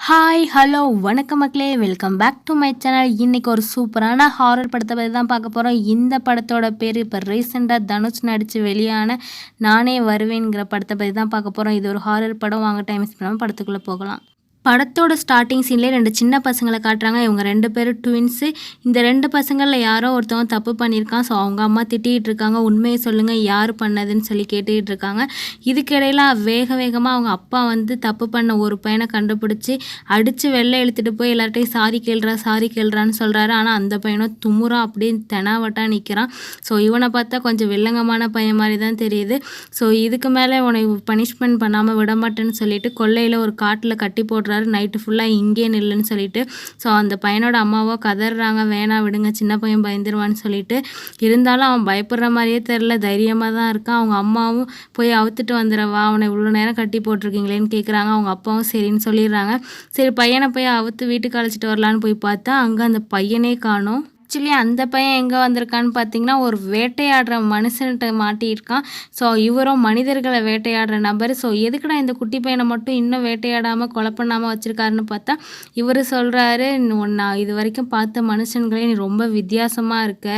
Hi hello வணக்கம் மக்களே. Welcome back to my channel இன்றைக்கி ஒரு சூப்பரான ஹாரர் படத்தை பற்றி தான் பார்க்க போகிறோம் இந்த படத்தோட பேர் இப்போ ரீசெண்டாக தனுஷ் நடித்து வெளியான நானே வருவேங்கிற படத்தை பற்றி தான் பார்க்க போகிறோம் இது ஒரு ஹாரர் படம். வாங்க டைம் பண்ணாமல் படத்துக்குள்ளே போகலாம். படத்தோட ஸ்டார்டிங் சீன்லேயே ரெண்டு சின்ன பசங்களை காட்டுறாங்க. இவங்க ரெண்டு பேரும் ட்வின்ஸு இந்த ரெண்டு பசங்களில் யாரோ ஒருத்தவங்க தப்பு பண்ணியிருக்கான். ஸோ அவங்க அம்மா திட்டிகிட்டு இருக்காங்க. உண்மையை சொல்லுங்கள் யார் பண்ணதுன்னு சொல்லி கேட்டுக்கிட்டு இருக்காங்க. இதுக்கிடையில் வேக வேகமாக அவங்க அப்பா வந்து தப்பு பண்ண ஒரு பையனை கண்டுபிடிச்சி அடித்து வெளில இழுத்துட்டு போய் எல்லார்ட்டையும் சாரி கேள்றா சாரி கேள்றான்னு சொல்கிறாரு ஆனால் அந்த பையனும் துமுறா அப்படியே தெனாவட்டா நிற்கிறான் ஸோ இவனை பார்த்தா கொஞ்சம் வில்லங்கமான பையன் மாதிரி தான் தெரியுது. ஸோ இதுக்கு மேலே உனக்கு பனிஷ்மெண்ட் பண்ணாமல் விட மாட்டேன்னு சொல்லிட்டு கொல்லையில் ஒரு காட்டில் கட்டி போடுறாரு நைட்டு ஃபுல்லாக இங்கே நில்லுன்னு சொல்லிட்டு ஸோ அந்த பையனோட அம்மாவோ கதறாங்க வேணாம் விடுங்க சின்ன பையன் பயந்துருவான்னு சொல்லிட்டு. இருந்தாலும் அவன் பயப்படுற மாதிரியே தெரில தைரியமாக தான் இருக்கான். அவங்க அம்மாவும் போய் அவுத்துட்டு வந்துடவா அவனை இவ்வளோ நேரம் கட்டி போட்டிருக்கீங்களேன்னு கேட்குறாங்க அவங்க அப்பாவும் சரின்னு சொல்லிடுறாங்க. சரி பையனை போய் அவுத்து வீட்டுக்கு அழைச்சிட்டு வரலான்னு போய் பார்த்தா அங்கே அந்த பையனே காணும். ஆக்சுவலி அந்த பையன் எங்கே வந்திருக்கான்னு பார்த்தீங்கன்னா ஒரு வேட்டையாடுற மனுஷன்கிட்ட மாட்டியிருக்கான். ஸோ இவரும் மனிதர்களை வேட்டையாடுற நபர். ஸோ எதுக்குடா இந்த குட்டி பையனை மட்டும் இன்னும் வேட்டையாடாமல் கொலை பண்ணாமல் வச்சுருக்காருன்னு பார்த்தா இவர் சொல்கிறாரு நான் இது வரைக்கும் பார்த்த மனுஷன்களே நீ ரொம்ப வித்தியாசமாக இருக்க.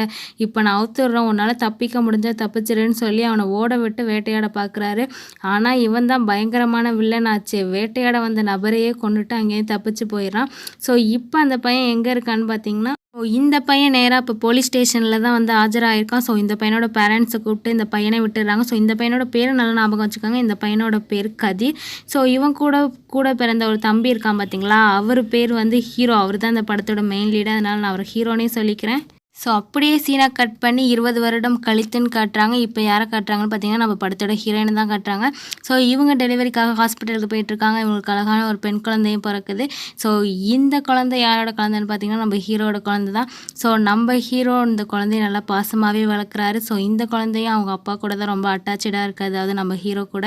இப்போ நான் அவுத்துடுறேன். உன்னால் தப்பிக்க முடிஞ்சால் தப்பிச்சிருன்னு சொல்லி அவனை ஓட விட்டு வேட்டையாட பார்க்குறாரு ஆனால் இவன் தான் பயங்கரமான வில்லன் ஆச்சு வேட்டையாட வந்த நபரையே கொண்டுட்டு அங்கேயும் தப்பிச்சு போயிடறான். ஸோ இப்போ அந்த பையன் எங்கே இருக்கான்னு பார்த்தீங்கன்னா ஸோ இந்த பையன் நேராக இப்போ போலீஸ் ஸ்டேஷனில் தான் வந்து ஆஜராகிருக்கான் ஸோ இந்த பையனோட பேரண்ட்ஸை கூப்பிட்டு இந்த பையனை விட்டுடுறாங்க. ஸோ இந்த பையனோட பேர் நல்லா ஞாபகம் வச்சுக்கோங்க. இந்த பையனோட பேர் கதிர் ஸோ இவன் கூட கூட பிறந்த ஒரு தம்பி இருக்கான் பார்த்தீங்களா அவர் பேர் வந்து ஹீரோ அவர் தான் இந்த படத்தோட மெயின் லீடு அதனால் நான் அவர் ஹீரோனே சொல்லிக்கிறேன். ஸோ அப்படியே சீனா கட் பண்ணி இருபது வருடம் கழித்துன்னு காட்டுறாங்க. இப்போ யாரை காட்டுறாங்கன்னு பார்த்தீங்கன்னா நம்ம படத்தோட ஹீரோயின் தான் காட்டுறாங்க. ஸோ இவங்க டெலிவரிக்காக ஹாஸ்பிட்டலுக்கு போயிட்டுருக்காங்க இவங்களுக்கு அழகான ஒரு பெண் குழந்தையும் பிறக்குது. ஸோ இந்த குழந்தை யாரோட குழந்தைன்னு பார்த்தீங்கன்னா நம்ம ஹீரோட குழந்தை தான். ஸோ நம்ம ஹீரோ இந்த குழந்தைய நல்லா பாசமாகவே வளர்க்குறாரு. ஸோ இந்த குழந்தையும் அவங்க அப்பா கூட தான் ரொம்ப அட்டாச்சாக இருக்குது. அதாவது நம்ம ஹீரோ கூட.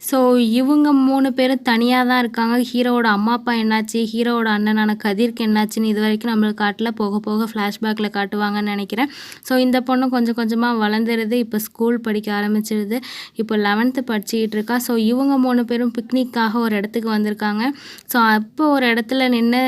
ஸோ இவங்க மூணு பேரும் தனியாக தான் இருக்காங்க. ஹீரோவோட அம்மா அப்பா என்னாச்சு? ஹீரோவோட அண்ணனான கதிர்க்கு என்னாச்சுன்னு இது வரைக்கும் நம்மளுக்கு காட்டில் போக போக ஃப்ளாஷ்பேக்கில் காட்டுவாங்கன்னு நினைக்கிறேன். ஸோ இந்த பொண்ணு கொஞ்சம் கொஞ்சமாக வளர்ந்துருது. இப்போ ஸ்கூல் படிக்க ஆரம்பிச்சிருது. இப்போ லெவன்த்து படிச்சுக்கிட்டு இருக்கா. ஸோ இவங்க மூணு பேரும் பிக்னிக்காக ஒரு இடத்துக்கு வந்திருக்காங்க. ஸோ அப்போ ஒரு இடத்துல நின்று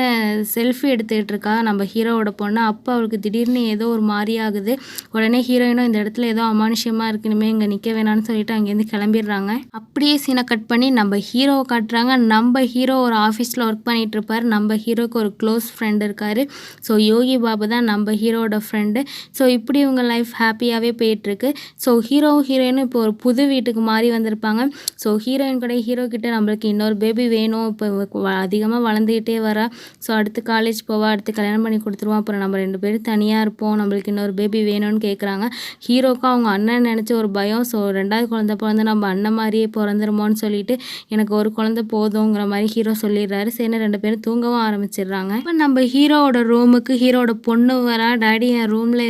செல்ஃபி எடுத்துக்கிட்டு இருக்கா நம்ம ஹீரோவோட பொண்ணு. அப்போ அவளுக்கு திடீர்னு ஏதோ ஒரு மாதிரி ஆகுது. உடனே ஹீரோயினும் இந்த இடத்துல ஏதோ அமானுஷ்யமாக இருக்கணுமே இங்கே நிற்க வேணாம்னு சொல்லிட்டு அங்கேருந்து கிளம்பிடுறாங்க. அப்படியே சீனை கட் பண்ணி நம்ம ஹீரோவை காட்டுறாங்க. நம்ம ஹீரோ ஒரு ஆஃபீஸில் ஒர்க் பண்ணிகிட்டு இருப்பார். நம்ம ஹீரோக்கு ஒரு க்ளோஸ் ஃப்ரெண்ட் இருக்கார். ஸோ யோகி பாபு தான் நம்ம ஹீரோட ஃப்ரெண்டு ஸோ இப்படி இவங்க லைஃப் ஹாப்பியாகவே போயிட்டுருக்கு. ஸோ ஹீரோ ஹீரோயினும் இப்போ ஒரு புது வீட்டுக்கு மாறி வந்திருப்பாங்க. ஸோ ஹீரோயின் கூட ஹீரோ கிட்டே நம்மளுக்கு இன்னொரு பேபி வேணும். இப்போ அதிகமாக வளர்ந்துக்கிட்டே வரா. ஸோ அடுத்து காலேஜ் போவா அடுத்து கல்யாணம் பண்ணி கொடுத்துருவோம் அப்புறம் நம்ம ரெண்டு பேரும் தனியாக இருப்போம். நம்மளுக்கு இன்னொரு பேபி வேணும்னு கேட்குறாங்க ஹீரோக்கும் அவங்க அண்ணன் நினச்ச ஒரு பயம். ஸோ ரெண்டாவது குழந்தை பிறந்து நம்ம அண்ணன் மாதிரியே பிறந்துருமோன்னு சொல்லிட்டு எனக்கு ஒரு குழந்தை போதுங்கிற மாதிரி ஹீரோ சொல்லிடுறாரு. சரி ரெண்டு பேரும் தூங்கவும் ஆரம்பிச்சிடுறாங்க. இப்போ நம்ம ஹீரோவோட ரூமுக்கு ஹீரோட பொண்ணு வரா. டாடி என் ரூமில்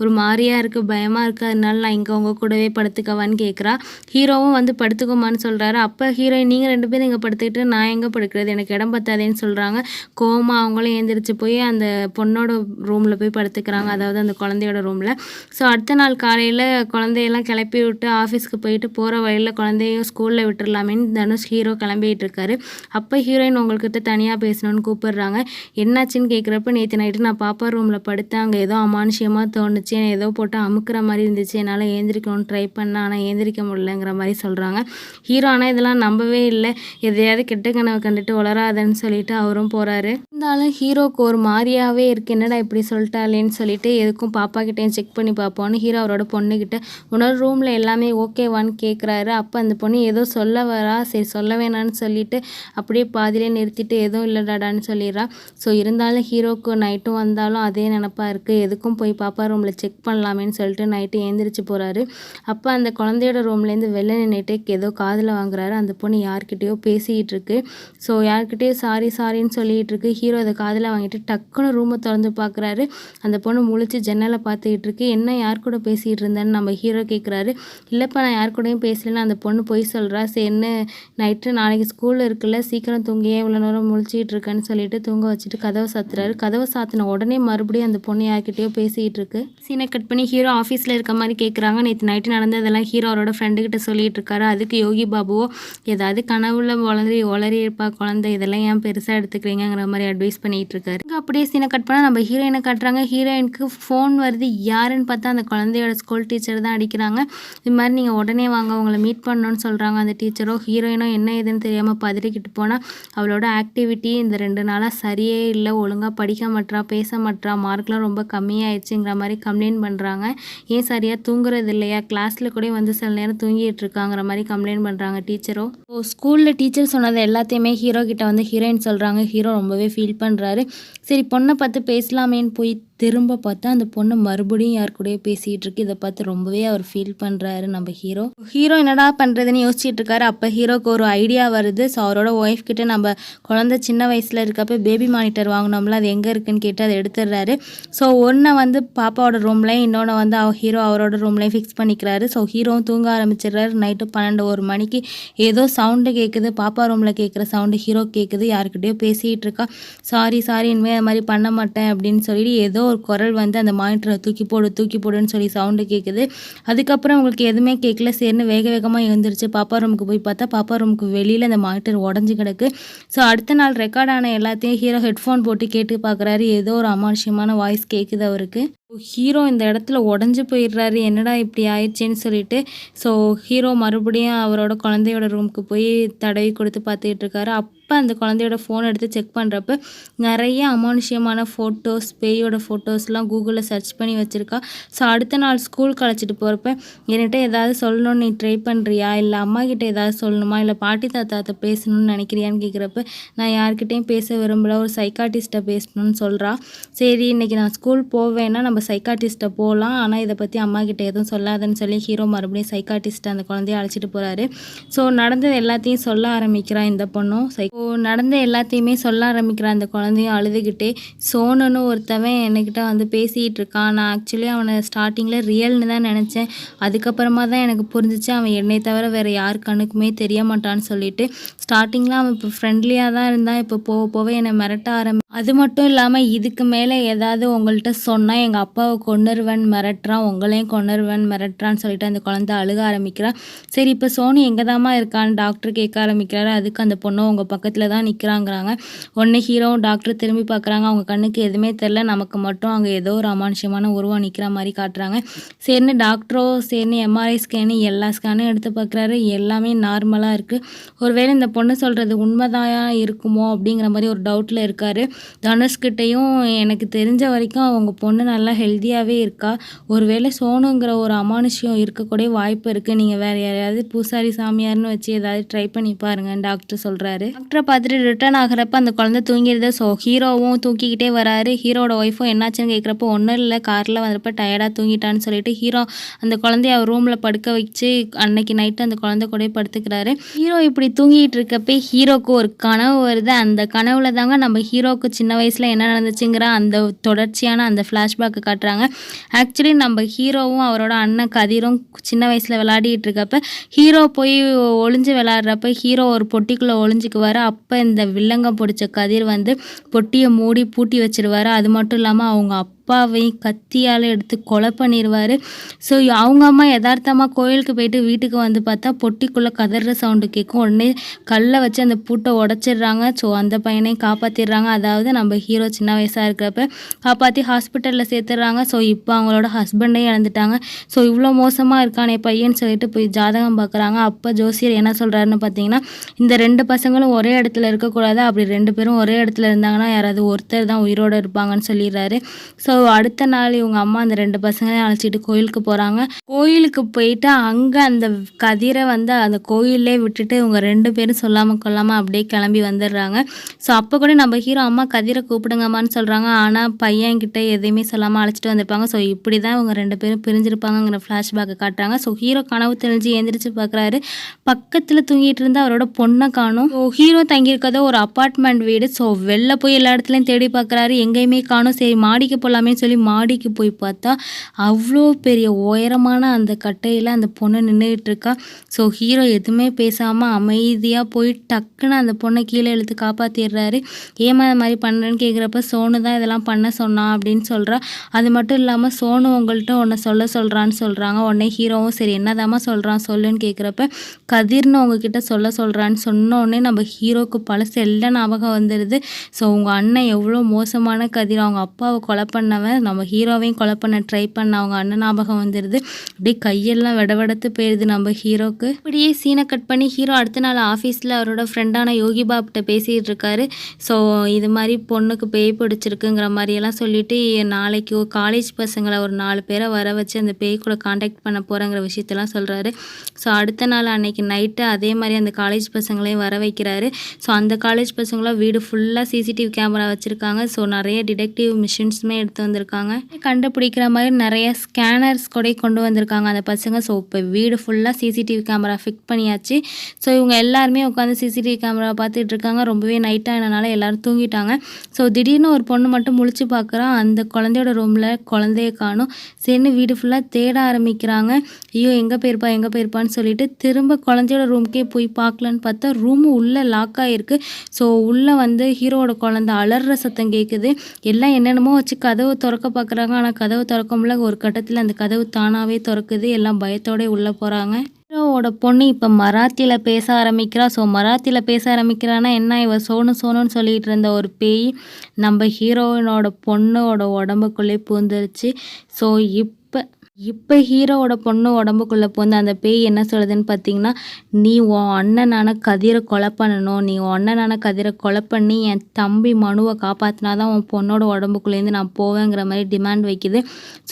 ஒரு மாதிரியாக இருக்குது பயமாக இருக்குது அதனால நான் இங்கே உங்கள் கூடவே படுத்துக்கவான்னு கேட்குறா ஹீரோவும் வந்து படுத்துக்கோமான்னு சொல்கிறாரு அப்போ ஹீரோயின் நீங்கள் ரெண்டு பேரும் இங்கே படுத்துக்கிட்டு நான் எங்கே படுக்கிறது? எனக்கு இடம் பத்தாதேன்னு சொல்கிறாங்க கோமா அவங்களும் ஏந்திரிச்சு போய் அந்த பொண்ணோட ரூமில் போய் படுத்துக்கிறாங்க. அதாவது அந்த குழந்தையோட ரூமில். ஸோ அடுத்த நாள் காலையில் குழந்தையெல்லாம் கிளப்பி விட்டு ஆஃபீஸ்க்கு போயிட்டு போகிற வழியில் குழந்தையும் ஸ்கூலில் விட்டுறலாமேன்னு தனுஷ் ஹீரோ கிளம்பிட்டு இருக்காரு அப்போ ஹீரோயின் உங்கள்கிட்ட தனியாக பேசணும்னு கூப்பிடுறாங்க. என்னாச்சுன்னு கேட்குறப்ப நேற்று நைட்டு நான் பாப்பா ரூமில் படுத்தேன். அங்கே ஏதோ அமானுஷியமாக தோணுச்சு. என்னை ஏதோ போட்டு அமுக்கிற மாதிரி இருந்துச்சு. என்னால் ஏந்திரிக்கணும்னு ட்ரை பண்ணேன். ஆனால் ஏந்திரிக்க முடியலங்கிற மாதிரி சொல்கிறாங்க ஹீரோ ஆனால் இதெல்லாம் நம்பவே இல்லை. எதையாவது கெட்ட கனவை கண்டுட்டு வளராதன்னு சொல்லிட்டு அவரும் போகிறாரு இருந்தாலும் ஹீரோக்கு ஒரு மாதிரியாகவே இருக்குது என்னடா இப்படி சொல்லிட்டாளேன்னு சொல்லிட்டு எதுக்கும் பாப்பா கிட்டேயும் செக் பண்ணி பார்ப்போன்னு ஹீரோ அவரோட பொண்ணுக்கிட்ட உன்னோட ரூமில் எல்லாமே ஓகேவான்னு கேட்குறாரு அப்போ அந்த பொண்ணு ஏதோ சொல்ல வரா? சரி சொல்ல வேணான்னு சொல்லிட்டு அப்படியே பாதிலே நிறுத்திட்டு எதுவும் இல்லைடாடான்னு சொல்லிடுறா. ஸோ இருந்தாலும் ஹீரோக்கு நைட்டும் வந்தாலும் அதே நினப்பாக இருக்குது எதுக்கும் போய் பாப்பா ரூமில் செக் பண்ணலாமேன்னு சொல்லிட்டு நைட்டு ஏந்திரிச்சு போகிறாரு அப்போ அந்த குழந்தையோட ரூம்லேருந்து வெளில நின்றுட்டு ஏதோ காதில் வாங்குறாரு. அந்த பொண்ணு யார்கிட்டயோ பேசிகிட்டு இருக்கு. ஸோ யார்கிட்டயோ சாரி சாரின்னு சொல்லிகிட்டு இருக்கு. ஹீரோ அதை காதில் வாங்கிட்டு டக்குன்னு ரூமை திறந்து பார்க்குறாரு. அந்த பொண்ணு முழிச்சு ஜன்னலை பார்த்துக்கிட்டு இருக்கு. என்ன யார் கூட பேசிகிட்டு இருந்தேன்னு நம்ம ஹீரோ கேட்குறாரு இல்லைப்பா நான் யார் கூடயும் பேசலன்னு அந்த பொண்ணு போய் சொல்கிறா சரின்னு நைட்டு நாளைக்கு ஸ்கூலில் இருக்குல்ல சீக்கிரம் தூங்கியே இவ்வளோ நேரம் முழிச்சிக்கிட்டு இருக்கேன்னு சொல்லிட்டு தூங்க வச்சுட்டு கதவை சாத்துறாரு. கதவை சாத்தின உடனே மறுபடியும் அந்த பொண்ணு யார்கிட்டயோ பேசிக்கிட்டு இருக்கு. சீனை கட் பண்ணி ஹீரோ ஆஃபீஸில் இருக்க மாதிரி கேட்குறாங்க நேற்று நைட்டு நடந்ததெல்லாம் ஹீரோ அவரோட ஃப்ரெண்டுக்கிட்ட சொல்லிட்டு இருக்காரு. அதுக்கு யோகி பாபுவோ ஏதாவது கனவுல வளர்ந்து வளரி இருப்பா குழந்தை இதெல்லாம் ஏன் பெருசாக எடுத்துக்கிறீங்கிற மாதிரி அட்வைஸ் பண்ணிட்டு இருக்காரு அப்படியே சீனை கட் பண்ணால் நம்ம ஹீரோயினை காட்டுறாங்க. ஹீரோயினுக்கு ஃபோன் வருது. யாருன்னு பார்த்தா அந்த குழந்தையோட ஸ்கூல் டீச்சர் தான் அடிக்கிறாங்க. இது மாதிரி நீங்கள் உடனே வாங்க அவங்கள மீட் பண்ணணும்னு சொல்கிறாங்க அந்த டீச்சரோ ஹீரோயினோ என்ன ஏதுன்னு தெரியாமல் பதறிக்கிட்டு போனால் அவளோட ஆக்டிவிட்டி இந்த ரெண்டு நாளாக சரியே இல்லை. ஒழுங்காக படிக்க மாட்றா பேச மாட்டா மார்க்லாம் ரொம்ப கம்மியாயிடுச்சுங்கிற மாதிரி கம்ப்ளைண்ட் பண்ணுறாங்க ஏன் சரியாக தூங்குறது இல்லையா? கிளாஸில் கூட வந்து சில நேரம் தூங்கிட்டு இருக்காங்கிற மாதிரி கம்ப்ளைண்ட் பண்ணுறாங்க டீச்சரோ ஸ்கூலில் டீச்சர் சொன்னது எல்லாத்தையுமே ஹீரோ கிட்ட வந்து ஹீரோயின் சொல்கிறாங்க ஹீரோ ரொம்பவே ஃபீல் பண்ணுறாரு சரி பொண்ணை பார்த்து பேசலாமேன்னு போய் திரும்ப பார்த்தா அந்த பொண்ணு மறுபடியும் யார் கூடயோ பேசிகிட்டு இருக்கு. இதை பார்த்து ரொம்பவே அவர் ஃபீல் பண்ணுறாரு நம்ம ஹீரோ ஹீரோ என்னடா பண்ணுறதுன்னு யோசிச்சுட்டு இருக்காரு. அப்போ ஹீரோக்கு ஒரு ஐடியா வருது. ஸோ அவரோட ஒய்ஃப் கிட்ட நம்ம குழந்த சின்ன வயசில் இருக்கப்ப பேபி மானிட்டர் வாங்கினோம்ல அது எங்கே இருக்குன்னு கேட்டு அதை எடுத்துடுறாரு. ஸோ ஒன்றை வந்து பாப்பாவோட ரூம்லேயும் இன்னொன்று வந்து அவ ஹீரோ அவரோட ரூம்லேயும் ஃபிக்ஸ் பண்ணிக்கிறாரு. ஸோ ஹீரோவும் தூங்க ஆரம்பிச்சிடுறாரு. நைட்டு பன்னெண்டு ஒரு மணிக்கு ஏதோ சவுண்டு கேட்குது பாப்பா ரூமில் கேட்குற சவுண்டு ஹீரோ கேட்குது யாருக்கிட்டேயோ பேசிகிட்டு இருக்கா. சாரி சாரி இனிமேல் அது மாதிரி பண்ண மாட்டேன் அப்படின்னு சொல்லிட்டு ஏதோ ஒரு குரல் வந்து அந்த மானிட்டரை தூக்கி போடு தூக்கி போடுன்னு சொல்லி சவுண்டு கேட்குது அதுக்கப்புறம் உங்களுக்கு எதுவுமே கேட்கல சரின்னு வேக வேகமாக எழுந்திரிச்சு. பாப்பா ரூமுக்கு போய் பார்த்தா பாப்பா ரூமுக்கு வெளியில் அந்த மானிட்டர் உடஞ்சி கிடக்கு. ஸோ அடுத்த நாள் ரெக்கார்ட் ஆன எல்லாத்தையும் ஹீரோ ஹெட்ஃபோன் போட்டு கேட்டு பார்க்குறாரு ஏதோ ஒரு அமானுஷ்யமான வாய்ஸ் கேட்குது அவருக்கு. ஹீரோ இந்த இடத்துல உடஞ்சி போயிடுறாரு. என்னடா இப்படி ஆயிடுச்சேன்னு சொல்லிட்டு ஸோ ஹீரோ மறுபடியும் அவரோட குழந்தையோட ரூமுக்கு போய் தடவி கொடுத்து பார்த்துக்கிட்டு இருக்காரு. அப்போ அந்த குழந்தையோட ஃபோன் எடுத்து செக் பண்ணுறப்ப நிறைய அமானுஷ்யமான ஃபோட்டோஸ் பேயோட ஃபோட்டோஸ்லாம் கூகுளில் சர்ச் பண்ணி வச்சுருக்கா. ஸோ அடுத்த நாள் ஸ்கூலுக்கு அழைச்சிட்டு போகிறப்ப என்கிட்ட ஏதாவது சொல்லணும்னு நீ ட்ரை பண்ணுறியா இல்லை அம்மா கிட்ட ஏதாவது சொல்லணுமா? இல்லை பாட்டி தாத்தாத்த பேசணும்னு நினைக்கிறியான்னு கேட்குறப்ப நான் யார்கிட்டையும் பேச விரும்பல. ஒரு சைக்காட்டிஸ்ட்டை பேசணும்னு சொல்கிறா சரி இன்றைக்கி நான் ஸ்கூல் போவேன்னா நம்ம சைக்காட்டிஸ்ட்டை போகலாம் ஆனால் இதை பற்றி அம்மா கிட்ட எதுவும் சொல்லாதன்னு சொல்லி ஹீரோ மறுபடியும் சைக்காட்டிஸ்ட்டை அந்த குழந்தைய அழைச்சிட்டு போகிறாரு ஸோ நடந்தது எல்லாத்தையும் சொல்ல ஆரம்பிக்கிறா இந்த பொண்ணும். சைக்கோ நடந்த எல்லாத்தையுமே சொல்ல ஆரம்பிக்கிறா அந்த குழந்தையும் அழுதுகிட்டே. சோனன்னு ஒருத்தவன் என்கிட்ட வந்து பேசிகிட்டு இருக்கான். நான் ஆக்சுவலி அவனை ஸ்டார்டிங்கில் ரியல்னு தான் நினச்சேன். அதுக்கப்புறமா தான் எனக்கு புரிஞ்சிச்சு. அவன் என்னை தவிர வேறு யார் கண்ணுக்குமே தெரிய மாட்டான்னு சொல்லிட்டு ஸ்டார்டிங்கில் அவன் இப்போ ஃப்ரெண்ட்லியாக தான் இருந்தான் இப்போ போக போக என்னை மிரட்ட ஆரம்பி அது மட்டும் இல்லாமல் இதுக்கு மேலே ஏதாவது உங்கள்கிட்ட சொன்னால் எங்கள் அப்பாவை கொன்னுருவன் மிரட்டுறான் உங்களையும் கொன்னுருவன் மிரட்டுறான்னு சொல்லிட்டு அந்த குழந்தை அழுக ஆரம்பிக்கிறான் சரி இப்போ சோனி எங்கே தாம்மா இருக்கான்னு டாக்டர் கேட்க ஆரம்பிக்கிறாரு. அதுக்கு அந்த பொண்ணு உங்கள் பக்கத்தில் தான் நிற்கிறாங்கிறாங்க ஒன்று ஹீரோவும் டாக்டர் திரும்பி பார்க்குறாங்க அவங்க கண்ணுக்கு எதுவுமே தெரில நமக்கு மட்டும் அங்கே ஏதோ ஒரு அமானுஷ்யமான உருவம் நிற்கிற மாதிரி காட்டுறாங்க. சரின்னு டாக்டரோ சரின்னு எம்ஆர்ஐ ஸ்கேனு எல்லா ஸ்கேனும் எடுத்து பார்க்குறாரு எல்லாமே நார்மலாக இருக்குது ஒருவேளை இந்த பொண்ணு சொல்கிறது உண்மைதான் இருக்குமோ அப்படிங்கிற மாதிரி ஒரு டவுட்டில் இருக்கார். தனுஷ்கிட்டையும் எனக்கு தெரிஞ்ச வரைக்கும் அவங்க பொண்ணு நல்லா ஹெல்த்தியாகவே இருக்கா? ஒருவேளை சோனுங்கிற ஒரு அமானுஷ்யம் இருக்கக்கூடிய வாய்ப்பு இருக்குது நீங்கள் வேறு யாரையாவது பூசாரி சாமியார்னு வச்சு ஏதாவது ட்ரை பண்ணி பாருங்க டாக்டர் சொல்கிறாரு டாக்டரை பார்த்துட்டு ரிட்டர்ன் ஆகிறப்ப அந்த குழந்தை தூங்கிடுது. ஸோ ஹீரோவும் தூக்கிக்கிட்டே வராரு. ஹீரோட ஒய்ஃபும் என்னாச்சுன்னு கேட்குறப்ப ஒன்றும் இல்லை. காரில் வந்தப்போ டயர்டாக தூங்கிட்டான்னு சொல்லிட்டு ஹீரோ அந்த குழந்தைய அவர் ரூமில் படுக்க வச்சு அன்னைக்கு நைட்டு அந்த குழந்தை கூட படுத்துக்கிறாரு. ஹீரோ இப்படி தூங்கிட்டு இருக்கப்ப ஹீரோக்கு ஒரு கனவு வருது. அந்த கனவுல தாங்க நம்ம ஹீரோக்கு சின்ன வயசில் என்ன நடந்துச்சுங்கிற அந்த தொடர்ச்சியான அந்த ஃப்ளாஷ்பேக்கு காட்டுறாங்க. ஆக்சுவலி நம்ம ஹீரோவும் அவரோட அண்ணன் கதிரும் சின்ன வயசில் விளையாடிட்டு இருக்கப்ப ஹீரோ போய் ஒளிஞ்சு விளாட்றப்ப ஹீரோ ஒரு பொட்டிக்குள்ளே ஒளிஞ்சுக்குவார். அப்போ இந்த வில்லங்கம் பிடிச்ச கதிர் வந்து பொட்டியை மூடி பூட்டி வச்சிருவாரு. அது மட்டும் இல்லாமல் அவங்க அப்பாவையும் கத்தியால் எடுத்து கொலை பண்ணிடுவார் ஸோ அவங்க அம்மா யதார்த்தமாக கோயிலுக்கு போயிட்டு வீட்டுக்கு வந்து பார்த்தா பொட்டிக்குள்ளே கதற சவுண்டு கேட்கும் உடனே கல்லை வச்சு அந்த பூட்டை உடச்சிடுறாங்க. ஸோ அந்த பையனையும் காப்பாற்றிடுறாங்க அதாவது நம்ம ஹீரோ சின்ன வயசாக இருக்கிறப்ப காப்பாற்றி ஹாஸ்பிட்டலில் சேர்த்துடுறாங்க. ஸோ இப்போ அவங்களோட ஹஸ்பண்டையும் இழந்துட்டாங்க. ஸோ இவ்வளோ மோசமாக இருக்கானே பையன் சொல்லிட்டு போய் ஜாதகம் பார்க்குறாங்க. அப்போ ஜோசியர் என்ன சொல்கிறாருன்னு பார்த்தீங்கன்னா இந்த ரெண்டு பசங்களும் ஒரே இடத்துல இருக்கக்கூடாது? அப்படி ரெண்டு பேரும் ஒரே இடத்துல இருந்தாங்கன்னா யாராவது ஒருத்தர் தான் உயிரோடு இருப்பாங்கன்னு சொல்லிடுறாரு. ஸோ அடுத்த நாள் இவங்க அம்மா அந்த ரெண்டு பசங்களையும் அழைச்சிட்டு கோயிலுக்கு போகிறாங்க கோயிலுக்கு போயிட்டு அங்கே அந்த கதிரை வந்து அந்த கோயிலே விட்டுட்டு இவங்க ரெண்டு பேரும் சொல்லாமல் கொள்ளாமல் அப்படியே கிளம்பி வந்துடுறாங்க. ஸோ அப்போ கூட நம்ம ஹீரோ அம்மா கதிரை கூப்பிடுங்கம்மான்னு சொல்கிறாங்க ஆனால் பையன்கிட்ட எதையுமே சொல்லாமல் அழைச்சிட்டு வந்திருப்பாங்க. ஸோ இப்படி தான் இவங்க ரெண்டு பேரும் பிரிஞ்சிருப்பாங்கங்கிற ஃப்ளாஷ்பேக்கை காட்டுறாங்க. ஸோ ஹீரோ கனவு தெரிஞ்சு எந்திரிச்சு பார்க்குறாரு பக்கத்தில் தூங்கிட்டு இருந்தால் அவரோட பொண்ணை காணும். ஸோ ஹீரோ தங்கியிருக்கதோ ஒரு அப்பார்ட்மெண்ட் வீடு. ஸோ வெளில போய் எல்லா இடத்துலையும் தேடி பார்க்குறாரு எங்கேயுமே காணும். சரி மாடிக்கு போகலாமே சொல்லி மாடிக்கு போய் பார்த்தா அவ்வளோ பெரிய உயரமான அந்த கட்டையில் அந்த பொண்ணு நின்றுக்கிட்டு இருக்கா ஸோ ஹீரோ எதுவுமே பேசாமல் அமைதியாக போய் டக்குன்னு அந்த பொண்ணை கீழே இழுத்து காப்பாற்றிடுறாரு ஏமா இந்த மாதிரி பண்ணுறேன்னு கேட்குறப்ப சோனு தான் இதெல்லாம் பண்ண சொன்னான் அப்படின்னு சொல்கிறா அது மட்டும் இல்லாமல் சோனு உங்கள்கிட்ட ஒன்றை சொல்ல சொல்கிறான்னு சொல்கிறாங்க உடனே ஹீரோவும் சரி என்னதாம்மா சொல்கிறான் சொல்லுன்னு கேட்குறப்ப கதிர்னு உங்ககிட்ட சொல்ல சொல்கிறான்னு சொன்னோடனே நம்ம ஹீரோக்கு பழசு எல்லாம் ஞாபகம் வந்துடுது ஸோ உங்கள் அண்ணன் எவ்வளோ மோசமான கதிர் அவங்க அப்பாவை கொலை பண்ணவன் நம்ம ஹீரோவையும் கொலை பண்ண ட்ரை பண்ண அவங்க அண்ணன் ஞாபகம் வந்துடுது அப்படியே கையெல்லாம் விடவெடத்து போயிடுது நம்ம ஹீரோக்கு. இப்படியே சீனை கட் பண்ணி ஹீரோ அடுத்த நாள் ஆஃபீஸில் அவரோட ஃப்ரெண்டான யோகி பாப்கிட்ட பேசிகிட்டு இருக்காரு. ஸோ இது மாதிரி பொண்ணுக்கு பேய் பிடிச்சிருக்குங்கிற மாதிரியெல்லாம் சொல்லிட்டு நாளைக்கு காலேஜ் பசங்களை ஒரு நாலு பேரை வர வச்சு அந்த பேய் கூட காண்டாக்ட் பண்ண போகிறங்கிற விஷயத்தெல்லாம் சொல்கிறாரு ஸோ அடுத்த நாள் அன்னைக்கு நைட்டு அதே மாதிரி அந்த காலேஜ் பசங்களையும் வர வைக்கிறாரு. ஸோ அந்த காலேஜ் பசங்களும் வீடு ஃபுல்லாக சிசிடிவி கேமரா வச்சுருக்காங்க. ஸோ நிறைய டிடெக்டிவ் மிஷின்ஸுமே எடுத்து வந்திருக்காங்க. கண்டுபிடிக்கிற மாதிரி நிறைய ஸ்கேனர்ஸ் கூட கொண்டு வந்திருக்காங்க. அந்த பசங்க. ஸோ இப்போ வீடு ஃபுல்லாக சிசிடிவி கேமரா ஃபிட் பண்ணியாச்சு. ஸோ இவங்க எல்லாருமே உட்காந்து சிசிடிவி கேமரா பார்த்துட்டு இருக்காங்க. ரொம்பவே நைட்டானனால எல்லோரும் தூங்கிட்டாங்க. ஸோ திடீர்னு ஒரு பொண்ணு மட்டும் முழிச்சு பார்க்குறா. அந்த குழந்தையோட ரூமில் குழந்தைய காணும். சரின்னு வீடு ஃபுல்லாக தேட ஆரம்பிக்கிறாங்க. ஐயோ எங்கே போயிருப்பா எங்கே போயிருப்பான்னு சொல்லிட்டு திரும்ப குழந்தையோட ரூம்க்கே போய் பார்க்கலான்னு பார்த்தா ரூமு உள்ளே லாக் ஆகிருக்கு ஸோ உள்ளே வந்து ஹீரோவோட குழந்தை அலற சத்தம் கேட்குது எல்லாம் என்னென்னமோ வச்சு கதவு திறக்க பார்க்குறாங்க. ஆனால் கதவு திறக்க முடியல ஒரு கட்டத்தில் அந்த கதவு தானாகவே திறக்குது. எல்லாம் பயத்தோடய உள்ளே போகிறாங்க ஹீரோவோட பொண்ணு இப்போ மராத்தியில் பேச ஆரம்பிக்கிறா. ஸோ மராத்தியில் பேச ஆரம்பிக்கிறான்னா என்ன இவ சோனு சோனுன்னு சொல்லிகிட்டு இருந்த ஒரு பேய் நம்ம ஹீரோயினோட பொண்ணோட உடம்புக்குள்ளே பூந்துருச்சு. ஸோ இப் இப்போ ஹீரோவோட பொண்ணு உடம்புக்குள்ளே போந்து அந்த பேய் என்ன சொல்லுதுன்னு பார்த்தீங்கன்னா நீ உன் அண்ணனான கதிரை கொலை பண்ணணும். நீ உன் அண்ணனான கதிரை கொலை பண்ணி என் தம்பி மனுவை காப்பாற்றினா தான் உன் பொண்ணோட உடம்புக்குள்ளேருந்து நான் போவேங்கிற மாதிரி டிமாண்ட் வைக்குது.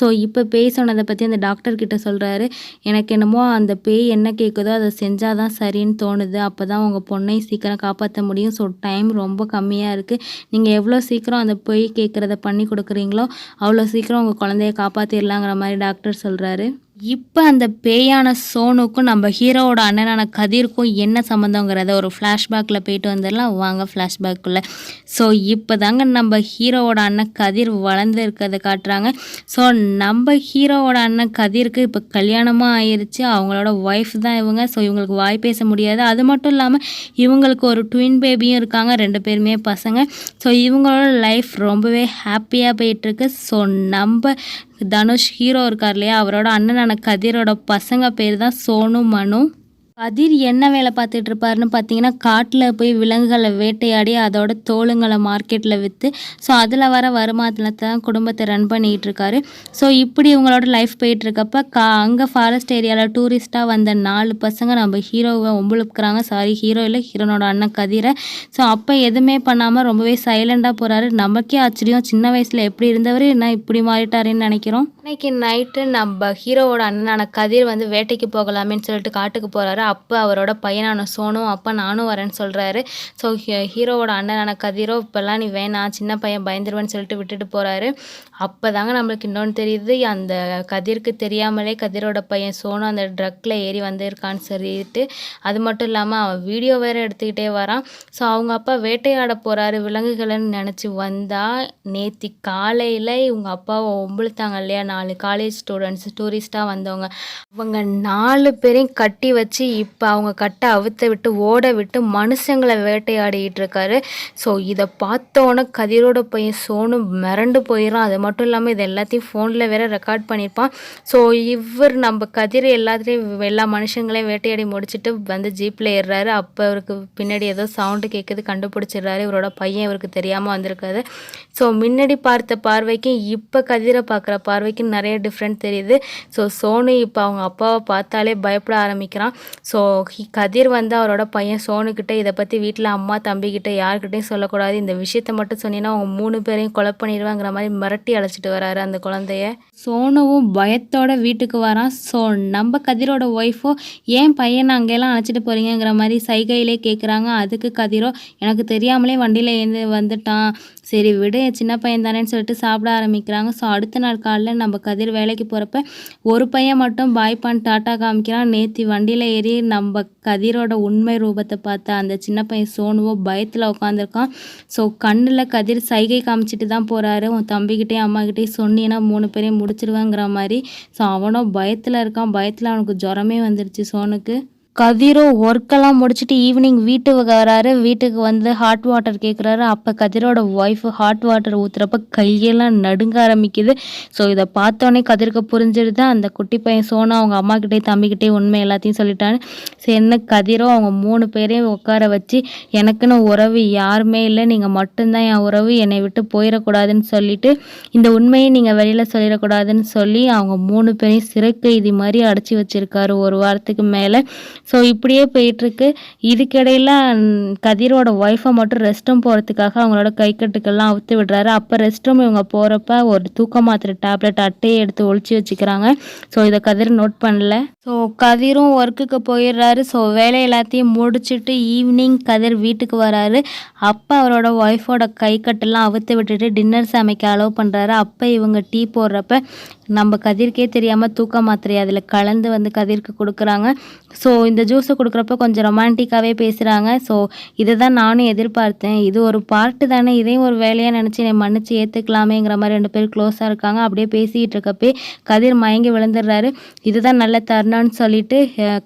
ஸோ இப்போ பேய் சொன்னதை பற்றி அந்த டாக்டர்கிட்ட சொல்கிறாரு எனக்கு என்னமோ அந்த பேய் என்ன கேட்குதோ அதை செஞ்சால் தான் சரின்னு தோணுது. அப்போ தான் உங்கள் பொண்ணை சீக்கிரம் காப்பாற்ற முடியும். ஸோ டைம் ரொம்ப கம்மியாக இருக்குது நீங்கள் எவ்வளோ சீக்கிரம் அந்த பேய் கேட்குறத பண்ணி கொடுக்குறீங்களோ அவ்வளோ சீக்கிரம் உங்கள் குழந்தைய காப்பாற்றிடலாங்கிற மாதிரி டாக்டர் சொல்கிறாரு இப்போ அந்த பேயான சோனுக்கும் நம்ம ஹீரோவோட அண்ணனான கதிர்க்கும் என்ன சம்மந்தங்கிறத ஒரு ஃப்ளாஷ்பேக்கில் போயிட்டு வந்துடலாம். வாங்க ஃப்ளாஷ்பேக்குள்ளே ஸோ இப்போ தாங்க நம்ம ஹீரோவோட அண்ணன் கதிர் வளர்ந்து இருக்கிறத காட்டுறாங்க. ஸோ நம்ம ஹீரோவோட அண்ணன் கதிருக்கு இப்போ கல்யாணமாக ஆயிடுச்சு அவங்களோட ஒய்ஃப் தான் இவங்க. ஸோ இவங்களுக்கு வாய் பேச முடியாது. அது மட்டும் இல்லாமல் இவங்களுக்கு ஒரு ட்வின் பேபியும் இருக்காங்க. ரெண்டு பேருமே பசங்க. ஸோ இவங்களோட லைஃப் ரொம்பவே ஹாப்பியாக போயிட்டுருக்கு. ஸோ நம்ம தனுஷ் ஹீரோ இருக்கார் இல்லையா? அவரோட அண்ணனான கதிரோட பசங்க பேர் தான் சோனு மனு. கதிர் என்ன வேலை பார்த்துட்டு இருப்பாருன்னு பார்த்தீங்கன்னா காட்டில் போய் விலங்குகளை வேட்டையாடி அதோட தோலுங்களை மார்க்கெட்டில் விற்று ஸோ அதில் வர வருமானத்தில் தான் குடும்பத்தை ரன் பண்ணிகிட்டு இருக்காரு. ஸோ இப்படி இவங்களோட லைஃப் போயிட்டுருக்கப்ப கா அங்கே ஃபாரஸ்ட் ஏரியாவில் டூரிஸ்ட்டாக வந்த நாலு பசங்க நம்ம ஹீரோவை ஒம்புழுக்கிறாங்க சாரி ஹீரோ இல்லை ஹீரோனோட அண்ணன் கதிரை. ஸோ அப்போ எதுவுமே பண்ணாமல் ரொம்பவே சைலண்டாக போகிறாரு நமக்கே ஆச்சரியம். சின்ன வயசில் எப்படி இருந்தவர் என்ன இப்படி மாறிட்டாருன்னு நினைக்கிறோம். இன்னைக்கு நைட்டு நம்ம ஹீரோவோட அண்ணனான கதிர் வந்து வேட்டைக்கு போகலாமேன்னு சொல்லிட்டு காட்டுக்கு போகிறாரு அப்போ அவரோட பையனான சோனும் அப்போ நானும் வரேன்னு சொல்கிறாரு ஸோ ஹீரோவோட அண்ணனான கதிரோ இப்போல்லாம் நீ வேணாம் சின்ன பையன் பயந்துருவேன்னு சொல்லிட்டு விட்டுட்டு போகிறாரு அப்போ தாங்க நம்மளுக்கு இன்னொன்று தெரியுது அந்த கதிர்க்கு தெரியாமலே கதிரோட பையன் சோனு அந்த ட்ரக்கில் ஏறி வந்திருக்கான்னு சொல்லிட்டு அது மட்டும் இல்லாமல் அவன் வீடியோ வேறு எடுத்துக்கிட்டே வரான். ஸோ அவங்க அப்பா வேட்டையாட போகிறாரு விலங்குகள்னு நினச்சி வந்தால் நேத்தி காலையில் இவங்க அப்பாவை ஒம்பளுத்தாங்க இல்லையா நாலு காலேஜ் ஸ்டூடெண்ட்ஸ் டூரிஸ்ட்டாக வந்தவங்க. அவங்க நாலு பேரையும் கட்டி வச்சு இப்போ அவங்க கட்டை அவுத்த விட்டு ஓட விட்டு மனுஷங்களை வேட்டையாடிட்டு இருக்காரு. ஸோ இதை பார்த்தோன்னே கதிரோட பையன் சோனு மிரண்டு போயிடும் அது மட்டும் இல்லாமல் இது எல்லாத்தையும் ஃபோனில் வேற ரெக்கார்ட் பண்ணியிருப்பான் ஸோ இவர் நம்ம கதிர் எல்லாத்துலேயும் எல்லா மனுஷங்களையும் வேட்டையாடி முடிச்சுட்டு வந்து ஜீப்பில் ஏறுறாரு. அப்போ அவருக்கு பின்னாடி ஏதோ சவுண்டு கேட்குது கண்டுபிடிச்சிடுறாரு. இவரோட பையன் இவருக்கு தெரியாமல் வந்திருக்காரு. ஸோ முன்னாடி பார்த்த பார்வைக்கும் இப்போ கதிரை பார்க்குற பார்வைக்கும் நிறைய டிஃப்ரெண்ட் தெரியுது. ஸோ சோனு இப்போ அவங்க அப்பாவை பார்த்தாலே பயப்பட ஆரம்பிக்கிறான். ஸோ கதிர் வந்து அவரோட பையன் சோனுக்கிட்ட இதை பற்றி வீட்டில் அம்மா தம்பிக்கிட்ட யாருக்கிட்டையும் சொல்லக்கூடாது. இந்த விஷயத்த மட்டும் சொன்னீங்கன்னா அவங்க மூணு பேரையும் கொலை பண்ணிடுவாங்கிற மாதிரி மிரட்டி அழைச்சிட்டு வராரு அந்த குழந்தைய. சோனுவும் பயத்தோட வீட்டுக்கு வரான். ஸோ நம்ம கதிரோட ஒய்ஃபோ ஏன் பையனை அங்கெல்லாம் அழைச்சிட்டு போகிறீங்கிற மாதிரி சைகையிலே கேட்குறாங்க அதுக்கு கதிரோ எனக்கு தெரியாமலே வண்டியில் ஏந்து வந்துட்டான். சரி விடு சின்ன பையன் தானேன்னு சொல்லிட்டு சாப்பிட ஆரம்பிக்கிறாங்க. ஸோ அடுத்த நாள் காலைல நம்ம கதிர் வேலைக்கு போகிறப்ப ஒரு பையன் மட்டும் பாய் பான் டாட்டா காமிக்கிறான். நேத்தி வண்டியில் ஏறி நம்ம கதிரோட உண்மை ரூபத்தை பார்த்த அந்த சின்ன பையன் சோனுவோ பயத்தில் உட்காந்துருக்கான் ஸோ கண்ணில் கதிர் சைகை காமிச்சிட்டு தான் போகிறாரு உன் தம்பிக்கிட்டேயும் அம்மாக்கிட்டே சொன்னீங்கன்னா மூணு பேரையும் முடிச்சிருவேங்கிற மாதிரி. ஸோ அவனும் பயத்தில் இருக்கான். பயத்தில் அவனுக்கு ஜுரமே வந்துருச்சு சோனுக்கு. கதிரும் ஒர்க்கெல்லாம் முடிச்சுட்டு ஈவினிங் வீட்டுக்கு வராரு. வீட்டுக்கு வந்து ஹாட் வாட்டர் கேட்குறாரு அப்போ கதிரோட ஒய்ஃபு ஹாட் வாட்டர் ஊற்றுறப்ப கையெல்லாம் நடுங்க ஆரம்பிக்குது. ஸோ இதை பார்த்தோன்னே கதிருக்கு புரிஞ்சிருது அந்த குட்டி பையன் சோனா அவங்க அம்மாக்கிட்டே தம்பிக்கிட்டே உண்மை எல்லாத்தையும் சொல்லிட்டான்னு சரி என்ன கதிரோ? அவங்க மூணு பேரையும் உட்கார வச்சு எனக்குன்னு உறவு யாருமே இல்லை. நீங்கள் மட்டும்தான் என் உறவு. என்னை விட்டு போயிடக்கூடாதுன்னு சொல்லிட்டு இந்த உண்மையை நீங்கள் வெளியில் சொல்லிடக்கூடாதுன்னு சொல்லி அவங்க மூணு பேரையும் சிறை கைதி மாதிரி அடைச்சி வச்சிருக்காரு. ஒரு வாரத்துக்கு மேலே ஸோ இப்படியே போயிட்டுருக்கு. இதுக்கிடையில் கதிரோட ஒய்ஃபை மட்டும் ரெஸ்ட் ரூம் போகிறதுக்காக அவங்களோட கைக்கட்டுக்கெல்லாம் அவுத்து விடுறாரு. அப்போ ரெஸ்ட் ரூம் இவங்க போகிறப்ப ஒரு தூக்க மாத்திரை டேப்லெட் அட்டையை எடுத்து ஒழிச்சு வச்சுக்கிறாங்க. ஸோ இதை கதிர் நோட் பண்ணல. ஸோ கதிரும் ஒர்க்குக்கு போயிடுறாரு. ஸோ வேலை எல்லாத்தையும் முடிச்சுட்டு ஈவினிங் கதிர் வீட்டுக்கு வராரு. அப்போ அவரோட ஒய்ஃபோட கைக்கட்டெல்லாம் அவுத்து விட்டுட்டு டின்னர் சமைக்க அலோவ் பண்ணுறாரு அப்போ இவங்க டீ போடுறப்ப நம்ம கதிர்க்கே தெரியாமல் தூக்க மாத்திரை அதில் கலந்து வந்து கதிர்க்கு கொடுக்குறாங்க. ஸோ இந்த ஜூஸை கொடுக்குறப்ப கொஞ்சம் ரொமான்டிக்காகவே பேசுகிறாங்க ஸோ இதை தான் நானும் எதிர்பார்த்தேன். இது ஒரு பார்ட்டு தானே இதையும் ஒரு வேலையாக நினச்சி என்னை மன்னிச்சு ஏற்றுக்கலாமேங்கிற மாதிரி ரெண்டு பேர் க்ளோஸாக இருக்காங்க. அப்படியே பேசிக்கிட்டு இருக்கப்பே கதிர் மயங்கி விழுந்துடுறாரு. இதுதான் நல்ல தருணம்னு சொல்லிட்டு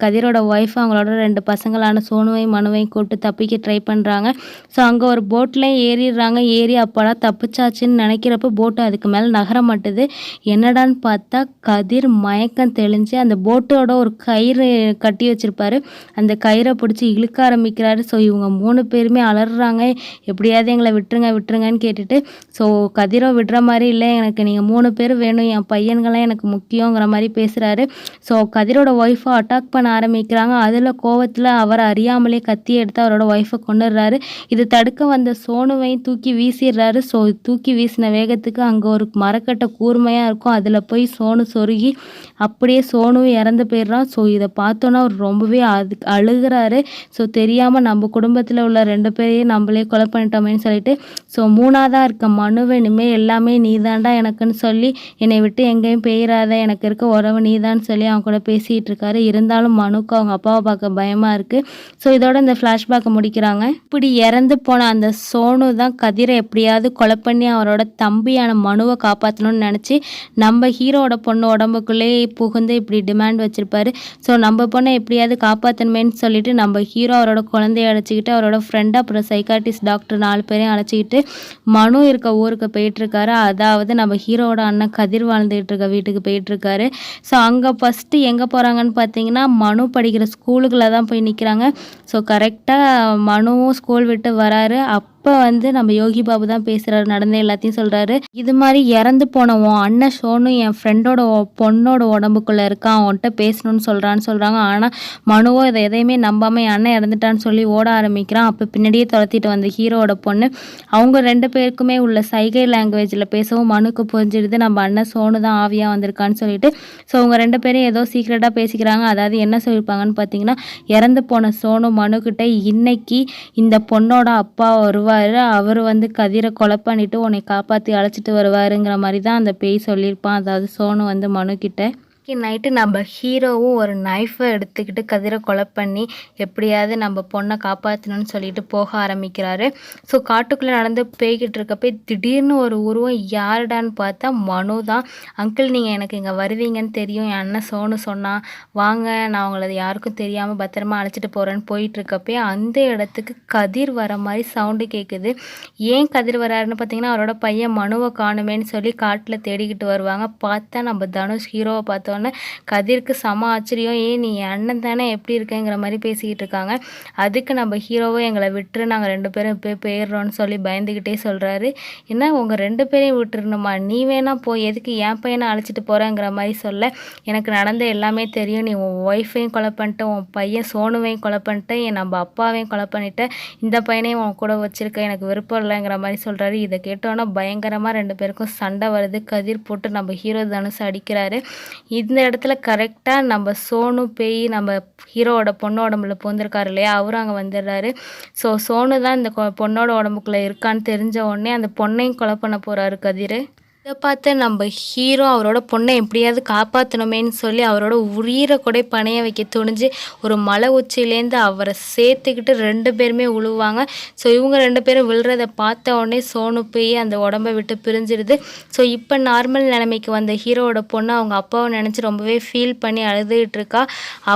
கதிரோட ஒய்ஃப் அவங்களோட ரெண்டு பசங்களான சோனுவையும் மனுவையும் கூப்பிட்டு தப்பிக்க ட்ரை பண்ணுறாங்க ஸோ அங்கே ஒரு போட்லேயும் ஏறிடுறாங்க. ஏறி அப்போலாம் தப்பிச்சாச்சுன்னு நினைக்கிறப்ப போட்டு அதுக்கு மேலே நகர மாட்டுது. என்னடா என்னன்னு பார்த்தா கதிர் மயக்கம் தெளிஞ்சு அந்த போட்டோட ஒரு கயிறு கட்டி வச்சுருப்பாரு. அந்த கயிறை பிடிச்சி இழுக்க ஆரம்பிக்கிறாரு. ஸோ இவங்க மூணு பேருமே அலறாங்க. எப்படியாவது எங்களை விட்டுருங்க விட்டுருங்கன்னு கேட்டுட்டு ஸோ கதிரோ விடுற மாதிரி இல்லை. எனக்கு நீங்கள் மூணு பேர் வேணும். என் பையன்கள்லாம் எனக்கு முக்கியங்கிற மாதிரி பேசுகிறாரு ஸோ கதிரோட ஒய்ஃபை அட்டாக் பண்ண ஆரம்பிக்கிறாங்க. அதில் கோவத்தில் அவர் அறியாமலே கத்தி எடுத்து அவரோட ஒய்ஃபை கொண்டுடுறாரு இது தடுக்க வந்த சோனுவையும் தூக்கி வீசிடுறாரு. ஸோ தூக்கி வீசின வேகத்துக்கு அங்கே ஒரு மரக்கட்டை கூர்மையாக இருக்கும். அதில் போய் சோனு சொருகி அப்படியே சோனுவும் இறந்து போயிடுறான். ஸோ இதை பார்த்தோன்னா அவர் ரொம்பவே அது அழுகிறாரு. ஸோ தெரியாமல் நம்ம குடும்பத்தில் உள்ள ரெண்டு பேரையும் நம்மளே கொலை பண்ணிட்டோமேன்னு சொல்லிட்டு ஸோ மூணாவதாக இருக்க மனுவை இனிமேல் எல்லாமே நீ தாண்டா எனக்குன்னு சொல்லி என்னை விட்டு எங்கேயும் பெயராத எனக்கு இருக்க உறவு நீதான்னு சொல்லி அவங்க கூட பேசிகிட்டு இருக்காரு. இருந்தாலும் மனுக்கு அவங்க அப்பாவை பார்க்க பயமாக இருக்குது ஸோ இதோட இந்த ஃப்ளாஷ்பேக்கை முடிக்கிறாங்க. இப்படி இறந்து போன அந்த சோனு தான் கதிரை எப்படியாவது கொலை பண்ணி அவரோட தம்பியான மனுவை காப்பாற்றணும்னு நினச்சி நம்ம ஹீரோட பொண்ணு உடம்புக்குள்ளே புகுந்து இப்படி டிமாண்ட் வச்சுருப்பாரு. ஸோ நம்ம பொண்ணை எப்படியாவது காப்பாற்றணுமேன்னு சொல்லிட்டு நம்ம ஹீரோ அவரோட குழந்தைய அழைச்சிக்கிட்டு அவரோட ஃப்ரெண்ட் அப்புறம் சைக்காட்டிஸ்ட் டாக்டர் நாலு பேரையும் அழைச்சிக்கிட்டு மனு இருக்க ஊருக்கு போயிட்டுருக்காரு. அதாவது நம்ம ஹீரோட அண்ணன் கதிர் வாழ்ந்துகிட்டு இருக்க வீட்டுக்கு போயிட்டுருக்காரு. ஸோ அங்கே ஃபஸ்ட்டு எங்கே போகிறாங்கன்னு பார்த்தீங்கன்னா மனு படிக்கிற ஸ்கூலுக்குள்ளே தான் போய் நிற்கிறாங்க ஸோ கரெக்டாக மனுவும் ஸ்கூல் விட்டு வராரு. அப் அப்போ வந்து நம்ம யோகி பாபு தான் பேசுகிறாரு நடந்த எல்லாத்தையும் சொல்கிறாரு இது மாதிரி இறந்து போனவன் அண்ணன் ஷோனும் என் ஃப்ரெண்டோட பொண்ணோட உடம்புக்குள்ளே இருக்கான் அவன்கிட்ட பேசணும்னு சொல்கிறான்னு சொல்கிறாங்க ஆனால் மனுவோ இதை எதையுமே நம்பாமல் என் அண்ணன் இறந்துட்டான்னு சொல்லி ஓட ஆரம்பிக்கிறான். அப்போ பின்னாடியே துரத்திட்டு வந்த ஹீரோட பொண்ணு. அவங்க ரெண்டு பேருக்குமே உள்ள சைகை லாங்குவேஜில் பேசவும் மனுக்கு புரிஞ்சிடுது. நம்ம அண்ணன் சோனு தான் ஆவியாக வந்திருக்கான்னு சொல்லிட்டு. ஸோ அவங்க ரெண்டு பேரும் ஏதோ சீக்ரெட்டாக பேசிக்கிறாங்க. அதாவது என்ன சொல்லியிருப்பாங்கன்னு பார்த்தீங்கன்னா இறந்து போன சோனு மனுக்கிட்ட இன்னைக்கு இந்த பொண்ணோட அப்பா வருவார். வருவார். அவர் வந்து கதிரை கொலை பண்ணிவிட்டு உன்னை காப்பாற்றி அழைச்சிட்டு வருவாருங்கிற மாதிரி தான் அந்த பேய் சொல்லியிருப்பான். அதாவது சோனு வந்து மனு கிட்ட. நைட்டு நம்ம ஹீரோவும் ஒரு நைஃபை எடுத்துக்கிட்டு கதிரை கொலை பண்ணி எப்படியாவது நம்ம பொண்ணை காப்பாற்றணும்னு சொல்லிட்டு போக ஆரம்பிக்கிறாரு. ஸோ காட்டுக்குள்ளே நடந்து போய்கிட்டு இருக்கப்போ திடீர்னு ஒரு உருவம் யாருடான்னு பார்த்தா மனு தான். அங்கிள் நீங்கள் எனக்கு இங்கே வருவீங்கன்னு தெரியும். என் அண்ணன் சோனு சொன்னான் வாங்க நான் உங்களை யாருக்கும் தெரியாமல் பத்திரமா அழைச்சிட்டு போகிறேன்னு போயிட்டுருக்கப்பே அந்த இடத்துக்கு கதிர் வர மாதிரி சவுண்டு கேட்குது ஏன் கதிர் வராருன்னு பார்த்தீங்கன்னா அவரோட பையன் மனுவை காணுமேன்னு சொல்லி காட்டில் தேடிக்கிட்டு வருவாங்க. பார்த்தா நம்ம தனுஷ் ஹீரோவை பார்த்த பார்த்தோன்னே கதிர்க்கு சம ஆச்சரியம் ஏன் நீ என் அண்ணன் தானே? எப்படி இருக்கேங்கிற மாதிரி பேசிக்கிட்டு இருக்காங்க. அதுக்கு நம்ம ஹீரோவை எங்களை விட்டுரு நாங்கள் ரெண்டு பேரும் போய் போயிடுறோன்னு சொல்லி பயந்துக்கிட்டே சொல்கிறாரு என்ன உங்கள் ரெண்டு பேரையும் விட்டுருணுமா நீ வேணா போய் எதுக்கு என் பையனை அழைச்சிட்டு போகிறேங்கிற மாதிரி சொல்ல. எனக்கு நடந்த எல்லாமே தெரியும். நீ உன் ஒய்ஃபையும் கொலை பண்ணிட்டு உன் பையன் சோனுவையும் கொலை பண்ணிட்ட என் நம்ம அப்பாவையும் கொலை பண்ணிட்ட. இந்த பையனையும் உன் கூட வச்சுருக்க எனக்கு விருப்பம் இல்லைங்கிற மாதிரி சொல்கிறாரு இதை கேட்டோன்னா பயங்கரமாக ரெண்டு பேருக்கும் சண்டை வருது. கதிர் போட்டு நம்ம ஹீரோ தனுசு அடிக்கிறாரு. இந்த இடத்துல கரெக்டாக நம்ம சோனு பேய் நம்ம ஹீரோவோட பொண்ணு உடம்புல பூந்திருக்காரு இல்லையா? அவரும் அங்கே வந்துடுறாரு. ஸோ சோனு தான் இந்த கொ- பொண்ணோட உடம்புக்குள்ளே இருக்கான்னு தெரிஞ்ச உடனே அந்த பொண்ணையும் கொலை பண்ண போகிறாரு கதிர். இதை பார்த்து நம்ம ஹீரோ அவரோட பொண்ணை எப்படியாவது காப்பாற்றணுமேன்னு சொல்லி அவரோட உயிரை கூட பணைய வைக்க துணிஞ்சு ஒரு மலை உச்சியிலேருந்து அவரை சேர்த்துக்கிட்டு ரெண்டு பேருமே உழுவாங்க. ஸோ இவங்க ரெண்டு பேரும் விழுறத பார்த்த உடனே சோனு போய் அந்த உடம்பை விட்டு பிரிஞ்சிடுது. ஸோ இப்போ நார்மல் நிலைமைக்கு வந்த ஹீரோவோட பொண்ணு அவங்க அப்பாவை நினச்சி ரொம்பவே ஃபீல் பண்ணி அழுதுகிட்டு இருக்கா.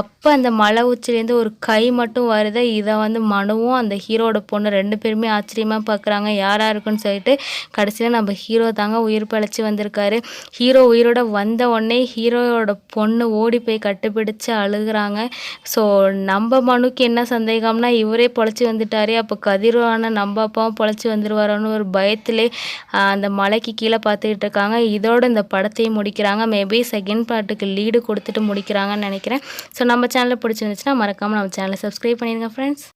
அப்போ அந்த மலை உச்சிலேருந்து ஒரு கை மட்டும் வருது. இதை வந்து மனுவும் அந்த ஹீரோவோட பொண்ணு ரெண்டு பேருமே ஆச்சரியமாக பார்க்குறாங்க யாராக இருக்குன்னு சொல்லிட்டு கடைசியில் நம்ம ஹீரோ தாங்க உயிர் அழைச்சி வந்திருக்காரு. ஹீரோ உயிரோட வந்த உடனே ஹீரோயோட பொண்ணு ஓடி போய் கட்டுப்பிடிச்சு அழுகுறாங்க. ஸோ நம்ம மனுக்கு என்ன சந்தேகம்னா இவரே பொழைச்சி வந்துட்டாரே. அப்போ கதிரான நம்ம அப்பாவும் பொழைச்சி வந்துருவாரோன்னு ஒரு பயத்திலே அந்த மலைக்கு கீழே பார்த்துக்கிட்டு இருக்காங்க. இதோட இந்த படத்தையும் முடிக்கிறாங்க. மேபி செகண்ட் பார்ட்டுக்கு லீடு கொடுத்துட்டு முடிக்கிறாங்கன்னு நினைக்கிறேன். ஸோ நம்ம சேனலில் பிடிச்சிருந்துச்சுன்னா மறக்காமல் நம்ம சேனலை சப்ஸ்கிரைப் பண்ணிடுங்க ஃப்ரெண்ட்ஸ்